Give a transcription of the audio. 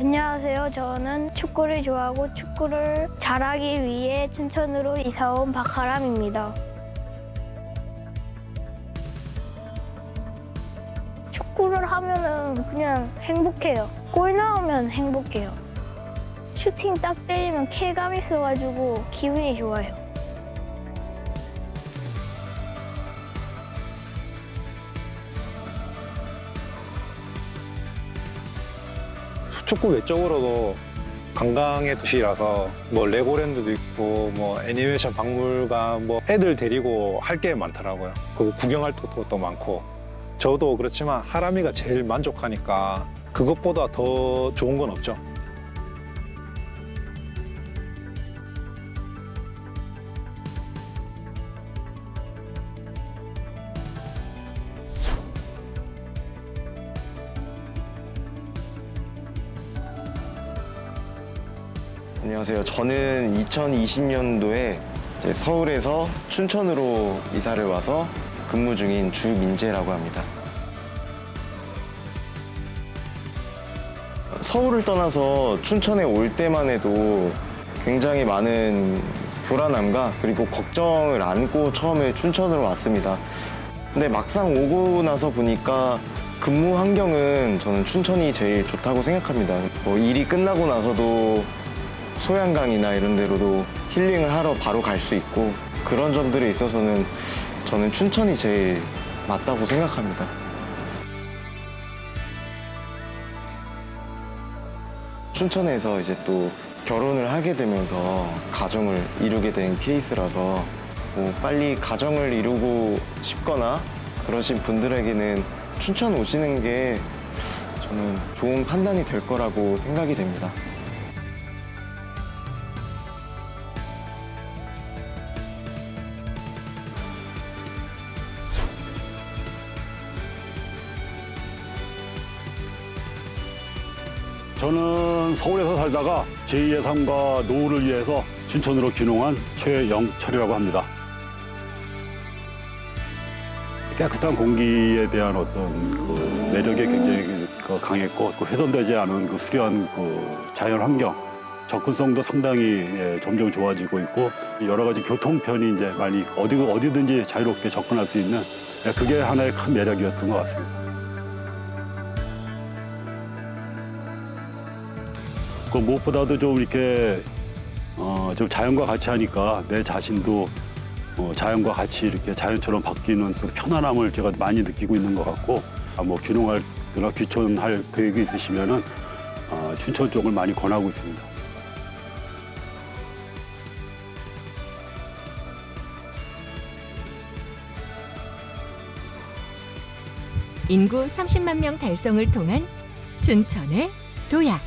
안녕하세요. 저는 축구를 좋아하고 축구를 잘하기 위해 춘천으로 이사 온 박하람입니다. 축구를 하면은 그냥 행복해요. 골 나오면 행복해요. 슈팅 딱 때리면 쾌감 있어가지고 기분이 좋아요. 축구 외적으로도 관광의 도시라서 뭐 레고랜드도 있고 뭐 애니메이션 박물관 뭐 애들 데리고 할 게 많더라고요. 그 구경할 것도 많고 저도 그렇지만 하람이가 제일 만족하니까 그것보다 더 좋은 건 없죠. 안녕하세요. 저는 2020년도에 서울에서 춘천으로 이사를 와서 근무 중인 주민재라고 합니다. 서울을 떠나서 춘천에 올 때만 해도 굉장히 많은 불안함과 그리고 걱정을 안고 처음에 춘천으로 왔습니다. 근데 막상 오고 나서 보니까 근무 환경은 저는 춘천이 제일 좋다고 생각합니다. 뭐 일이 끝나고 나서도 소양강이나 이런 데로도 힐링을 하러 바로 갈 수 있고 그런 점들에 있어서는 저는 춘천이 제일 맞다고 생각합니다. 춘천에서 이제 또 결혼을 하게 되면서 가정을 이루게 된 케이스라서 뭐 빨리 가정을 이루고 싶거나 그러신 분들에게는 춘천 오시는 게 저는 좋은 판단이 될 거라고 생각이 됩니다. 저는 서울에서 살다가 제2의 삶과 노후를 위해서 춘천으로 귀농한 최영철이라고 합니다. 깨끗한 공기에 대한 어떤 그 매력이 굉장히 그 강했고 그 훼손되지 않은 그 수려한 그 자연 환경 접근성도 상당히 예, 점점 좋아지고 있고 여러 가지 교통편이 이제 많이 어디 어디든지 자유롭게 접근할 수 있는 예, 그게 하나의 큰 매력이었던 것 같습니다. 그 무엇보다도 좀 이렇게 어, 좀 자연과 같이 하니까 내 자신도 어, 자연과 같이 이렇게 자연처럼 바뀌는 그 편안함을 제가 많이 느끼고 있는 것 같고 아, 뭐 귀농할 거나 귀촌할 계획이 있으시면은 어, 춘천 쪽을 많이 권하고 있습니다. 인구 30만 명 달성을 통한 춘천의 도약.